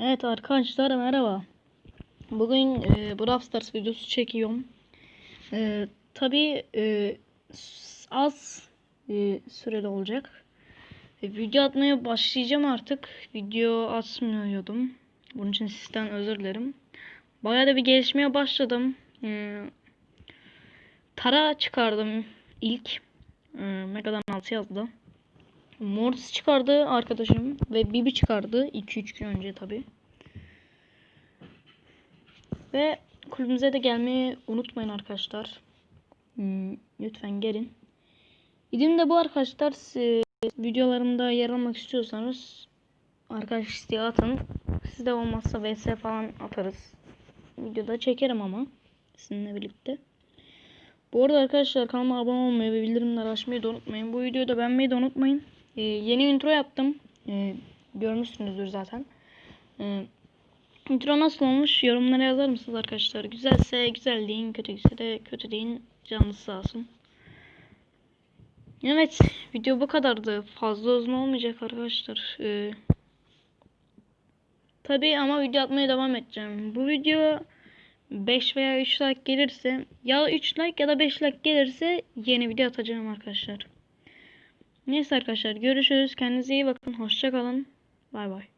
Evet arkadaşlar merhaba. Bugün e, Brawl Stars videosu çekiyorum. E, Tabi e, az e, süreli olacak. E, video atmaya başlayacağım artık. Video atmıyordum. Bunun için sizden özür dilerim. Bayağı da bir gelişmeye başladım. E, Tara çıkardım ilk. E, Mega'dan 6 yazdı. Mortis çıkardı arkadaşım ve Bibi çıkardı 2-3 gün önce tabi. Ve kulübümüze de gelmeyi unutmayın arkadaşlar. Hmm, lütfen gelin. İdim de bu arkadaşlar siz, videolarımda yer almak istiyorsanız arkadaş isteği atın. Sizde olmazsa vs falan atarız. Videoda çekerim ama sizinle birlikte. Bu arada arkadaşlar kanalıma abone olmayı ve bildirimleri açmayı da unutmayın. Bu videoyu da beğenmeyi de unutmayın. Ee, yeni intro yaptım. Ee, görmüşsünüzdür zaten. Ee, intro nasıl olmuş yorumlara yazar mısınız arkadaşlar? Güzelse güzel deyin, kötüyse de kötü deyin. Canınız sağ olsun. Evet, video bu kadardı. Fazla uzun olmayacak arkadaşlar. Ee, Tabii ama video atmaya devam edeceğim. Bu video 5 veya 3 like gelirse ya 3 like ya da 5 like gelirse yeni video atacağım arkadaşlar. Neyse arkadaşlar görüşürüz. Kendinize iyi bakın. Hoşça kalın. Bay bay.